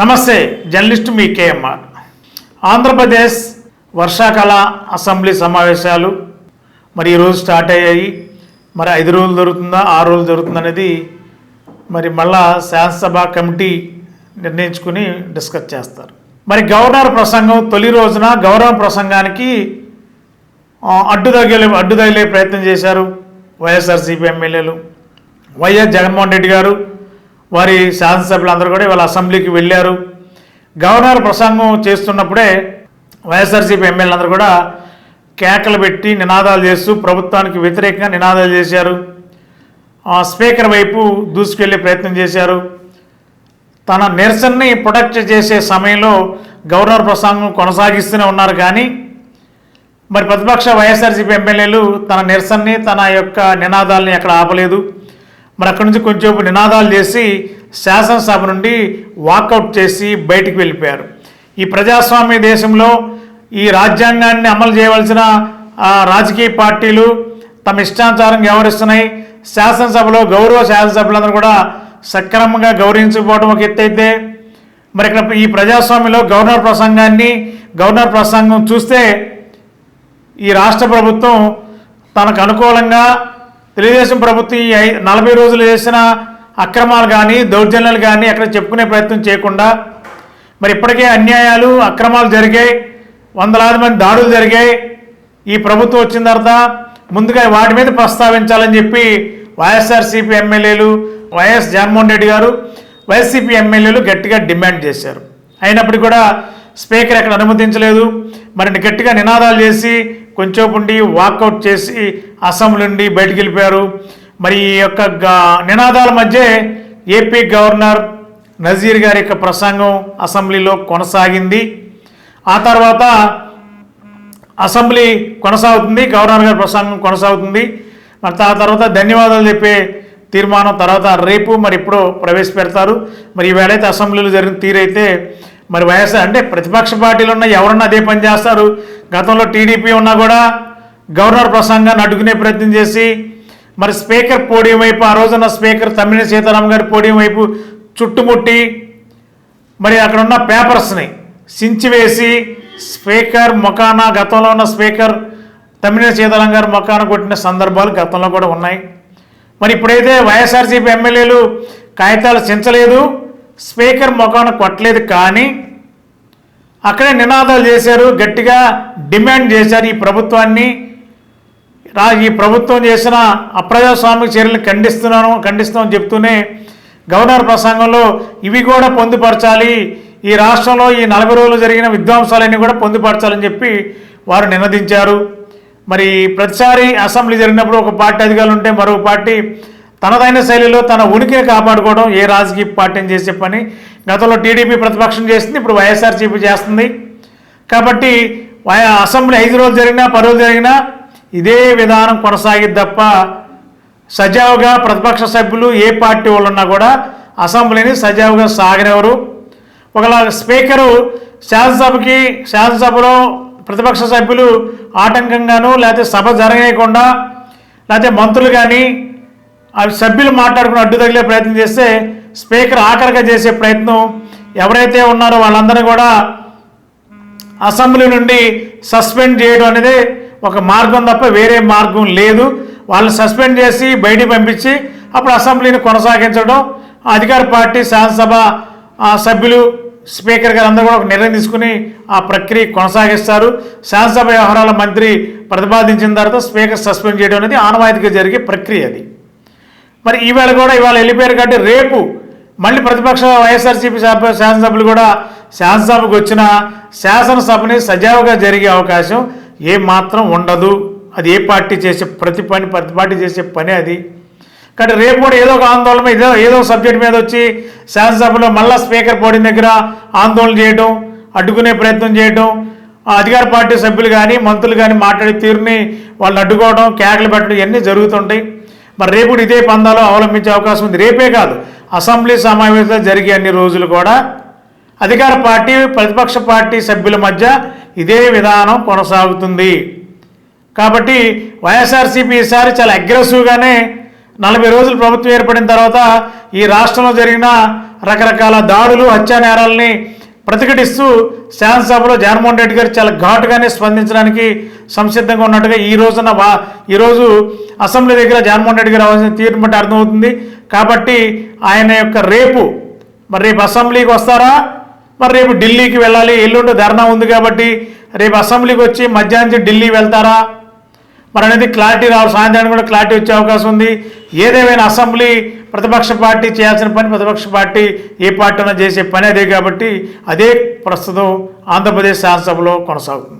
నమస్తే జర్నలిస్ట్ మీ కేఎంఆర్. ఆంధ్రప్రదేశ్ వర్షాకాల అసెంబ్లీ సమావేశాలు మరి ఈరోజు స్టార్ట్ అయ్యాయి. మరి ఐదు రోజులు జరుగుతుందా ఆరు రోజులు జరుగుతుందా అనేది మరి మళ్ళా శాసనసభ కమిటీ నిర్ణయించుకుని డిస్కస్ చేస్తారు. మరి గవర్నర్ ప్రసంగం తొలి రోజున గవర్నర్ ప్రసంగానికి ఆ, అడ్డు తగిలే అడ్డు తగిలే ప్రయత్నం చేశారు వైఎస్ఆర్సీపీ ఎమ్మెల్యేలు. వైఎస్ జగన్మోహన్ రెడ్డి గారు వారి శాసనసభ్యులందరూ కూడా ఇవాళ అసెంబ్లీకి వెళ్ళారు. గవర్నర్ ప్రసంగం చేస్తున్నప్పుడే వైఎస్ఆర్సీపీ ఎమ్మెల్యేలందరూ కూడా కేకలు పెట్టి నినాదాలు చేస్తూ ప్రభుత్వానికి వ్యతిరేకంగా నినాదాలు చేశారు. ఆ స్పీకర్ వైపు దూసుకెళ్ళే ప్రయత్నం చేశారు. తన నిరసనని ప్రొటెక్ట్ చేసే సమయంలో గవర్నర్ ప్రసంగం కొనసాగిస్తూనే ఉన్నారు కానీ మరి ప్రతిపక్ష వైఎస్ఆర్సీపీ ఎమ్మెల్యేలు తన నిరసనని తన యొక్క నినాదాలని ఎక్కడ ఆపలేదు. మరి అక్కడి నుంచి కొంచెం నినాదాలు చేసి శాసనసభ నుండి వాకౌట్ చేసి బయటికి వెళ్ళిపోయారు. ఈ ప్రజాస్వామ్య దేశంలో ఈ రాజ్యాంగాన్ని అమలు చేయవలసిన రాజకీయ పార్టీలు తమ ఇష్టానుసారం వ్యవహరిస్తున్నాయి. శాసనసభలో గౌరవ శాసనసభ్యులందరూ కూడా సక్రమంగా గౌరవించకపోవడం ఒక ఎత్తైతే మరి ఇక్కడ ఈ ప్రజాస్వామ్యంలో గవర్నర్ ప్రసంగాన్ని గవర్నర్ ప్రసంగం చూస్తే ఈ రాష్ట్ర ప్రభుత్వం తనకు అనుకూలంగా తెలుగుదేశం ప్రభుత్వం ఈ నలభై రోజులు చేసిన అక్రమాలు కానీ దౌర్జన్యాలు కానీ అక్కడ చెప్పుకునే ప్రయత్నం చేయకుండా మరి ఇప్పటికే అన్యాయాలు అక్రమాలు జరిగాయి. వందలాది మంది దాడులు జరిగాయి. ఈ ప్రభుత్వం వచ్చిన తర్వాత ముందుగా వాటి మీద ప్రస్తావించాలని చెప్పి వైఎస్ఆర్సీపీ ఎమ్మెల్యేలు వైఎస్ జగన్మోహన్ రెడ్డి గారు వైసీపీ ఎమ్మెల్యేలు గట్టిగా డిమాండ్ చేశారు. అయినప్పటికీ కూడా స్పీకర్ ఎక్కడ అనుమతించలేదు. మరి గట్టిగా నినాదాలు చేసి కొంచెంసేపు ఉండి వాకౌట్ చేసి అసెంబ్లీ నుండి బయటికి వెళ్ళిపోయారు. మరి ఈ యొక్క నినాదాల మధ్య ఏపీ గవర్నర్ నజీర్ గారి యొక్క ప్రసంగం అసెంబ్లీలో కొనసాగింది. ఆ తర్వాత అసెంబ్లీ కొనసాగుతుంది గవర్నర్ గారి ప్రసంగం కొనసాగుతుంది. మరి ఆ తర్వాత ధన్యవాదాలు చెప్పే తీర్మానం తర్వాత రేపు మరి ఇప్పుడు ప్రవేశపెడతారు. మరి ఈవేళైతే అసెంబ్లీలో జరిగిన తీరైతే మరి వైఎస్ఆర్ అంటే ప్రతిపక్ష పార్టీలు ఉన్న ఎవరన్నా అదే పని చేస్తారు? గతంలో టీడీపీ ఉన్నా కూడా గవర్నర్ ప్రసంగాన్ని అడ్డుకునే ప్రయత్నం చేసి మరి స్పీకర్ పోడియం వైపు ఆ రోజున స్పీకర్ తమ్మినేని సీతారాం గారి పోడియం వైపు చుట్టుముట్టి మరి అక్కడ ఉన్న పేపర్స్ని సించివేసి స్పీకర్ మొకాన గతంలో ఉన్న స్పీకర్ తమ్మినేని సీతారాం గారు మొకాన కొట్టిన సందర్భాలు గతంలో కూడా ఉన్నాయి. మరి ఇప్పుడైతే వైఎస్ఆర్సీపీ ఎమ్మెల్యేలు కాగితాలు చించలేదు. స్పీకర్ మొకాన కొట్టలేదు కానీ అక్కడే నినాదాలు చేశారు గట్టిగా డిమాండ్ చేశారు ఈ ప్రభుత్వాన్ని. రా ఈ ప్రభుత్వం చేసిన అప్రజాస్వామిక చర్యలు ఖండిస్తున్నాను ఖండిస్తామని చెప్తూనే గవర్నర్ ప్రసంగంలో ఇవి కూడా పొందుపరచాలి. ఈ రాష్ట్రంలో ఈ నలభై రోజులు జరిగిన విధ్వంసాలన్నీ కూడా పొందుపరచాలని చెప్పి వారు నినదించారు. మరి ప్రతిసారి అసెంబ్లీ జరిగినప్పుడు ఒక పార్టీ అధికారులు ఉంటే మరో పార్టీ తనదైన శైలిలో తన ఉనికిని కాపాడుకోవడం ఏ రాజకీయ పార్టీని చేసే పని. గతంలో టీడీపీ ప్రతిపక్షం చేస్తుంది ఇప్పుడు వైఎస్ఆర్సీపీ చేస్తుంది. కాబట్టి వై- అసెంబ్లీ ఐదు రోజులు జరిగినా పది రోజులు జరిగినా ఇదే విధానం కొనసాగిద్ది తప్ప సజావుగా ప్రతిపక్ష సభ్యులు ఏ పార్టీ వాళ్ళు ఉన్నా కూడా అసెంబ్లీని సజావుగా సాగనివ్వరు. ఒకలా స్పీకరు శాసనసభకి శాసనసభలో ప్రతిపక్ష సభ్యులు ఆటంకంగాను లేకపోతే సభ జరగకుండా లేకపోతే మంత్రులు కానీ ఆ సభ్యులు మాట్లాడుకుని అడ్డు తగిలే ప్రయత్నం చేస్తే స్పీకర్ ఆఖరిగా చేసే ప్రయత్నం ఎవరైతే ఉన్నారో వాళ్ళందరూ కూడా అసెంబ్లీ నుండి సస్పెండ్ చేయడం అనేది ఒక మార్గం తప్ప వేరే మార్గం లేదు. వాళ్ళని సస్పెండ్ చేసి బయటికి పంపించి అప్పుడు అసెంబ్లీని కొనసాగించడం అధికార పార్టీ శాసనసభ సభ్యులు స్పీకర్ గారు అందరూ కూడా ఒక నిర్ణయం తీసుకుని ఆ ప్రక్రియ కొనసాగిస్తారు. శాసనసభ వ్యవహారాల మంత్రి ప్రతిపాదించిన తర్వాత స్పీకర్ సస్పెండ్ చేయడం అనేది ఆనవాయితీగా జరిగే ప్రక్రియ అది. మరి ఈవేళ కూడా ఇవాళ వెళ్ళిపోయారు కాబట్టి రేపు మళ్ళీ ప్రతిపక్ష వైఎస్ఆర్సీపీ సభ శాసనసభ్యులు కూడా శాసనసభకు వచ్చిన శాసనసభని సజావుగా జరిగే అవకాశం ఏ మాత్రం ఉండదు. అది ఏ పార్టీ చేసే ప్రతి పని ప్రతి పార్టీ చేసే పని అది. కాబట్టి రేపు కూడా ఏదో ఒక ఆందోళన ఏదో ఏదో సబ్జెక్ట్ మీద వచ్చి శాసనసభలో మళ్ళీ స్పీకర్ పోడిన దగ్గర ఆందోళన చేయడం అడ్డుకునే ప్రయత్నం చేయడం అధికార పార్టీ సభ్యులు కానీ మంత్రులు కానీ మాట్లాడే తీరుని వాళ్ళు అడ్డుకోవడం కేకలు పెట్టడం ఇవన్నీ జరుగుతుంటాయి. మరి రేపు ఇదే పందాలో అవలంబించే అవకాశం ఉంది. రేపే కాదు అసెంబ్లీ సమావేశాలు జరిగే అన్ని రోజులు కూడా అధికార పార్టీ ప్రతిపక్ష పార్టీ సభ్యుల మధ్య ఇదే విధానం కొనసాగుతుంది. కాబట్టి వైఎస్ఆర్సీపీ ఈసారి చాలా అగ్రెసివ్గానే నలభై రోజులు ప్రభుత్వం ఏర్పడిన తర్వాత ఈ రాష్ట్రంలో జరిగిన రకరకాల దాడులు హత్యా నేరాలని ప్రతిఘటిస్తూ శాసనసభలో జగన్మోహన్ రెడ్డి గారు చాలా ఘాటుగానే స్పందించడానికి సంసిద్ధంగా ఉన్నట్టుగా ఈ రోజున వా ఈరోజు అసెంబ్లీ దగ్గర జగన్మోహన్ రెడ్డి గారు అవసరం తీర్పు బట్టి అర్థమవుతుంది. కాబట్టి ఆయన యొక్క రేపు మరి రేపు అసెంబ్లీకి వస్తారా? మరి రేపు ఢిల్లీకి వెళ్ళాలి. ఎల్లుండి ధర్నా ఉంది కాబట్టి రేపు అసెంబ్లీకి వచ్చి మధ్యాహ్నం నుంచి ఢిల్లీ వెళ్తారా? మరి అనేది క్లారిటీ రావాలి సాయంత్రానికి కూడా క్లారిటీ వచ్చే అవకాశం ఉంది. ఏదేమైనా అసెంబ్లీ ప్రతిపక్ష పార్టీ చేయాల్సిన పని ప్రతిపక్ష పార్టీ ఏ పార్టీ అయినా చేసే పని అదే కాబట్టి అదే ప్రస్తుతం ఆంధ్రప్రదేశ్ శాసనసభలో కొనసాగుతుంది.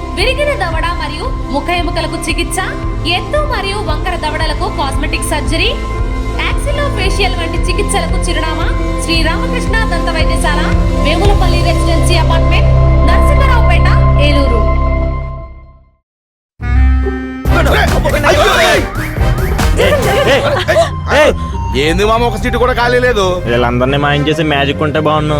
విరిగిన దవడ మరియు ముఖ ఎముకలకు చికిత్స ఎత్తు మరియు వంకర దవడలకు కాస్మెటిక్ సర్జరీ యాక్సిలో ఫేషియల్ వంటి చికిత్సలకు చిరునామా శ్రీ రామకృష్ణ దంత వైద్యశాల వేములపల్లి రెసిడెన్సీ అపార్ట్మెంట్ నరసింహారావుపేట ఏలూరు. ఏంది మామ ఒక సీటు కూడా ఖాళీ లేదు? వీళ్ళందరినీ మాయం చేసి మ్యాజిక్ ఉంటే బాగున్ను.